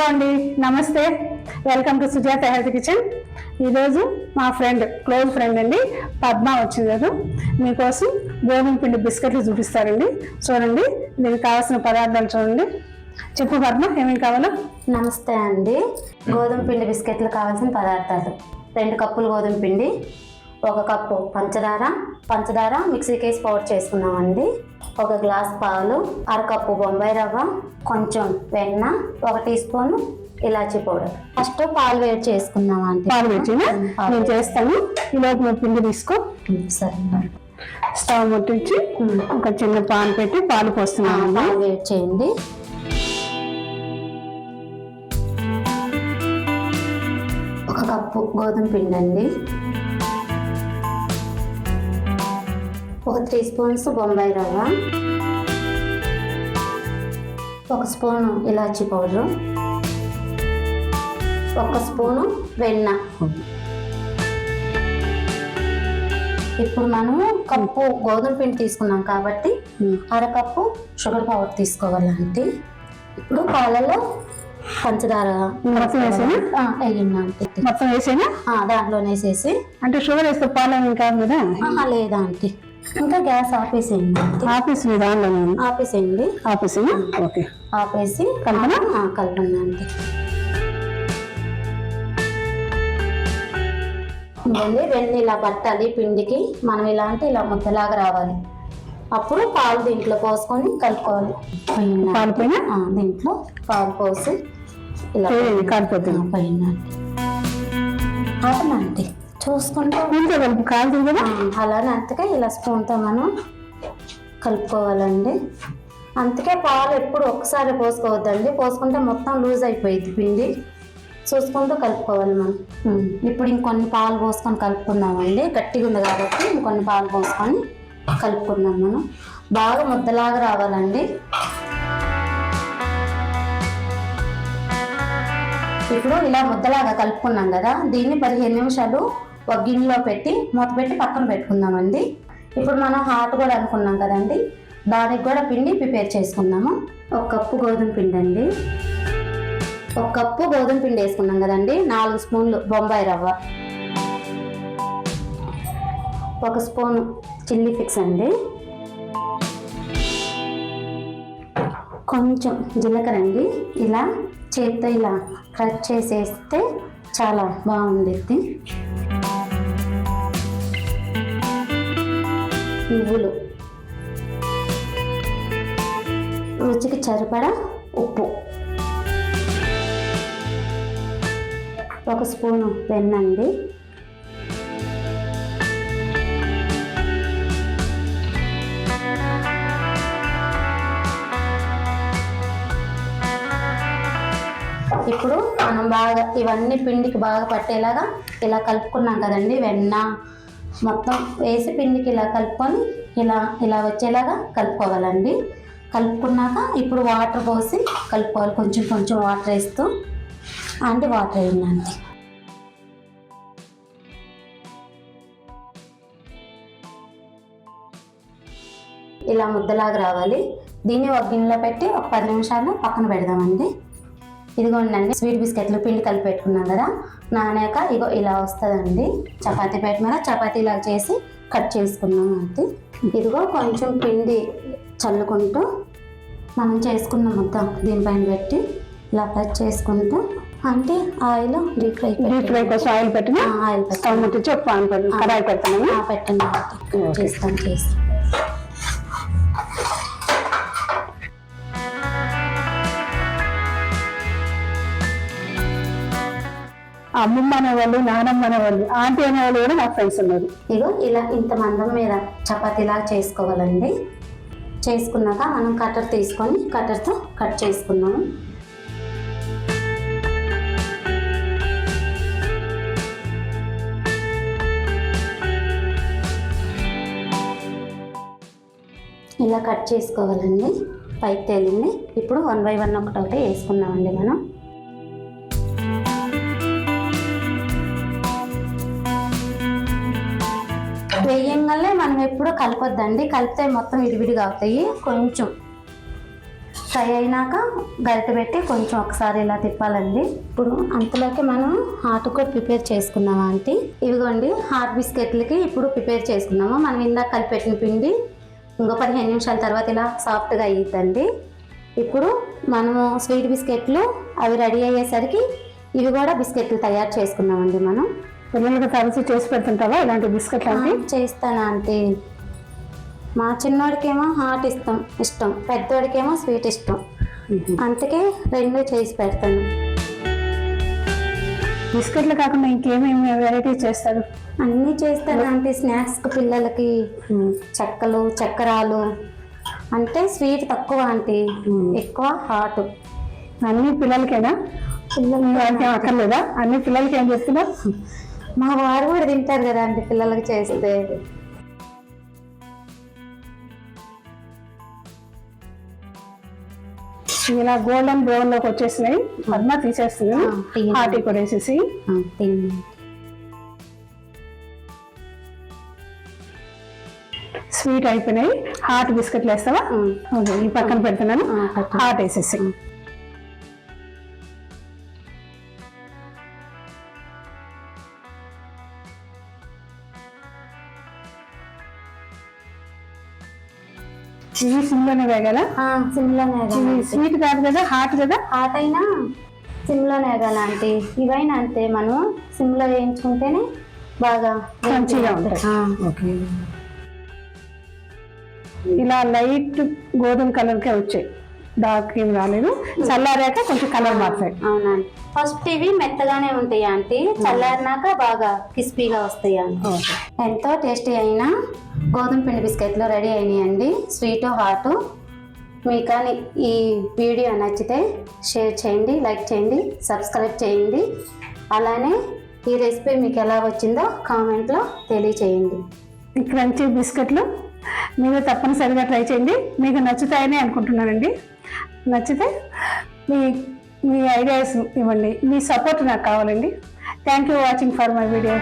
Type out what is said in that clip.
Hello అండి. నమస్తే. Welcome to Sujatha health kitchen ఈరోజు మా ఫ్రెండ్ క్లోజ్ ఫ్రెండ్ అండి పద్మ వచ్చింది కదా మీకోసం గోధుమ పిండి బిస్కెట్లు చూపిస్తారండి. చూడండి దీనికి కావాల్సిన పదార్థాలు చూడండి. చెప్పు పద్మ ఏమేమి కావాలో? నమస్తే అండి. గోధుమ పిండి బిస్కెట్లు కావాల్సిన పదార్థాలు. రెండు కప్పులు గోధుమ పిండి ఒక కప్పు పంచదార పంచదార మిక్సీ కేసి పౌడర్ చేసుకున్నామండి. ఒక గ్లాస్ పాలు అరకప్పు బొంబాయి రవ్వ కొంచెం వెన్న ఒక టీ స్పూన్ ఇలాచీ పౌడర్. ఫస్ట్ పాలు వేడి చేసుకున్నామండి పాలు పెట్టినా నేను చేస్తాను. లోపు నువ్వు పిండి తీసుకో. సరే. స్టవ్ ముట్టించి ఒక చిన్న పాన్ పెట్టి పాలు పోస్తున్నాను పాలు వేడి చేయండి. ఒక కప్పు గోధుమ పిండి అండి ఒక త్రీ స్పూన్స్ బొంబాయి రవ్వ ఒక స్పూను ఇలాచీ పౌడరు ఒక స్పూను వెన్న. ఇప్పుడు మనము కప్పు గోధుమ పిండి తీసుకున్నాం కాబట్టి అరకప్పు షుగర్ పౌడర్ తీసుకోవాలంటే ఇప్పుడు పాలలో పంచదార మొత్తం వేసేనా? వేయండి మొత్తం వేసేనా? దాంట్లోనే వేసేసి అంటే షుగర్ వేస్తే పాలు ఏమి కాదు కదా లేదా ఆంటీ ఇంకా గ్యాస్ ఆపేసేయండి. ఆఫీస్ ఉంది ఆపేసేయండి. ఆఫీస్ ఓకే. ఆపేసి కలపనా? కలపండి ఇదండి వెన్న ఇలా పట్టాలి పిండికి. మనం ఇలా అంటే ఇలా ముద్దలాగా రావాలి. అప్పుడు పాలు దీంట్లో పోసుకొని కలుపుకోవాలి? పాలు పైన దీంట్లో పాలు పోసి ఇలా కాలిపోతుంది. పోయిందండి ఆపనండి చూసుకుంటూ ఇంతే కలుపు కాలుతుంది కదా అలానే అంతకే ఇలా స్పూన్తో మనం కలుపుకోవాలండి. అందుకే పాలు ఎప్పుడు ఒక్కసారి పోసుకోవద్దండి. పోసుకుంటే మొత్తం లూజ్ అయిపోయింది పిండి. చూసుకుంటూ కలుపుకోవాలి మనం. ఇప్పుడు ఇంకొన్ని పాలు పోసుకొని కలుపుకుందామండి. గట్టిగా ఉంది కాబట్టి ఇంకొన్ని పాలు పోసుకొని కలుపుకుందాం మనం. బాగా ముద్దలాగా రావాలండి. ఇప్పుడు ఇలా ముద్దలాగా కలుపుకున్నాం కదా. దీన్ని పదిహేను నిమిషాలు ఒక గిన్నెలో పెట్టి మూత పెట్టి పక్కన పెట్టుకుందామండి. ఇప్పుడు మనం హాట్ కూడా అనుకున్నాం కదండి. దానికి కూడా పిండి ప్రిపేర్ చేసుకుందాము. ఒక కప్పు గోధుమ పిండి అండి ఒక కప్పు గోధుమ పిండి వేసుకున్నాం కదండి. నాలుగు స్పూన్లు బొంబాయి రవ్వ. ఒక స్పూన్ చిల్లీ ఫిక్స్ అండి. కొంచెం జీలకర్ర అండి. ఇలా చేత్తో ఇలా క్రష్ చేసేస్తే చాలా బాగుండిద్ది. నువ్వులు. రుచికి సరిపడా ఉప్పు. ఒక స్పూను వెన్న అండి ఇప్పుడు మనం బాగా ఇవన్నీ పిండికి బాగా పట్టేలాగా ఇలా కలుపుకున్నాం కదండి వెన్న మొత్తం వేసి పిండికి ఇలా కలుపుకొని ఇలా ఇలా వచ్చేలాగా కలుపుకోవాలండి. కలుపుకున్నాక ఇప్పుడు వాటర్ పోసి కలుపుకోవాలి. కొంచెం కొంచెం వాటర్ వేస్తూ. అంటే వాటర్ వేయండి. ఇలా ముద్దలాగా రావాలి. దీన్ని ఒక గిన్నెలో పెట్టి ఒక పది నిమిషాలు పక్కన పెడదామండి. ఇదిగోండి స్వీట్ బిస్కెట్లు పిండి కలిపి పెట్టుకున్నాం కదా. నానాక ఇగో ఇలా వస్తుందండి. చపాతీ పీట మీద చపాతీ ఇలా చేసి కట్ చేసుకున్నాం అంతే ఇదిగో కొంచెం పిండి చల్లుకుంటూ మనం చేసుకున్న ముద్ద దీనిపైన పెట్టి ఇలా కట్ చేసుకుంటూ అంటే oil deep fry deep fry కోసం ఆయిల్ పెట్టిన? ఆయిల్ పెట్టి స్టవ్ ముట్టించి ఒక పాన్ పెట్టి. కడాయి పెడతాను. ఆ, పెట్టండి. ఓకే. చేస్తాను. అమ్మమ్మ అనేవాళ్ళు నానమ్మ అనేవాళ్ళు ఆంటీ అనేవాళ్ళు కూడా నా ఫ్రెండ్స్ ఉన్నారు. ఇగో ఇలా ఇంత మందం మీద చపాతీలా చేసుకోవాలండి. చేసుకున్నాక మనం కట్టర్ తీసుకొని కట్టర్తో కట్ చేసుకున్నాము. ఇలా కట్ చేసుకోవాలండి. పైకి తేలింది. ఇప్పుడు వన్ బై వన్ ఒకటొకటి వేసుకున్నామండి మనం. వేయంగానే మనం ఎప్పుడు కలపొద్దండి. కలిపితే మొత్తం విడివిడిగా అవుతాయి. కొంచెం ఫ్రై అయినాక గరిట పెట్టి కొంచెం ఒకసారి ఇలా తిప్పాలండి. ఇప్పుడు అంతలోకి మనం హాట్ కూడా ప్రిపేర్ చేసుకున్నాం ఆంటీ? ఇవిగోండి హాట్ బిస్కెట్లకి ఇప్పుడు ప్రిపేర్ చేసుకున్నాము. మనం ఇందాక కలిపెట్టిన పిండి ఇంకో పదిహేను నిమిషాల తర్వాత ఇలా సాఫ్ట్గా అయ్యిద్దండి ఇప్పుడు మనము స్వీట్ బిస్కెట్లు అవి రెడీ అయ్యేసరికి ఇవి కూడా బిస్కెట్లు తయారు చేసుకున్నామండి మనం. పిల్లలకి తరచు చేసి పెడుతుంటావా? ఇలాంటి బిస్కెట్ లాంటి చేస్తాను ఆంటీ. మా చిన్నోడికేమో హాట్ ఇష్టం ఇష్టం. పెద్దోడికేమో స్వీట్ ఇష్టం. అందుకే రెండు చేసి పెడతాను. బిస్కెట్లు కాకుండా ఇంకేమేమి వెరైటీ చేస్తారు? అన్నీ చేస్తాను ఆంటీ స్నాక్స్కి పిల్లలకి చెక్కలు చక్కెరాలు అంటే స్వీట్ తక్కువ ఆంటీ ఎక్కువ హాట్ అన్ని పిల్లలకేనా? పిల్లలు వాళ్ళకి ఏం అక్కర్లేదా? అన్ని పిల్లలకి ఏం చెప్తున్నావు మా వారు కూడా తింటారు కదా ఆంటీ పిల్లలకి చేస్తే. ఇలా గోల్డెన్ బ్రౌన్లోకి వచ్చేసినాయి. పద్మ తీసేస్తుంది ఆ, తీయండి. హాటీ కూడా వేసేసి. స్వీట్ అయిపోయినాయి. హాట్ బిస్కెట్లు వేస్తావా ఈ పక్కన పెడుతున్నాను. హాట్ వేసేసి. ఇవి సిమ్లోనే వేగాల? ఆ, సిమ్లోనే ఇవి వేగాలి స్వీట్ కాదు కదా హాట్ కదా? హాట్ అయినా సిమ్లోనే వేగాలి ఆంటీ. ఇవైనా అంతే మనం సిమ్లో వేయించుకుంటేనే బాగా మంచిగా ఉంటాయి. ఓకే. ఇలా లైట్ గోధుమ కలర్కే వచ్చాయి. డార్క్ ఏం రాలేదు. చల్లారాక కొంచెం కలర్ మారుతాయి. అవునండి. ఫస్ట్ ఇవి మెత్తగానే ఉంటాయి ఆంటీ. చల్లారినాక బాగా క్రిస్పీగా వస్తాయి ఎంతో టేస్టీ అయిన గోధుమ పిండి బిస్కెట్లు రెడీ అయినాయండి. Sweet hot. మీకు కానీ ఈ వీడియో నచ్చితే షేర్ చేయండి లైక్ చేయండి సబ్స్క్రైబ్ చేయండి. అలానే ఈ రెసిపీ మీకు ఎలా వచ్చిందో కామెంట్లో తెలియచేయండి. ఈ క్రంచీ బిస్కెట్లు మీరు తప్పనిసరిగా ట్రై చేయండి. మీకు నచ్చుతాయని అనుకుంటున్నానండి. నచ్చితే మీ మీ ఐడియాస్ ఇవ్వండి. మీ సపోర్ట్ నాకు కావాలండి. Thank you watching for my video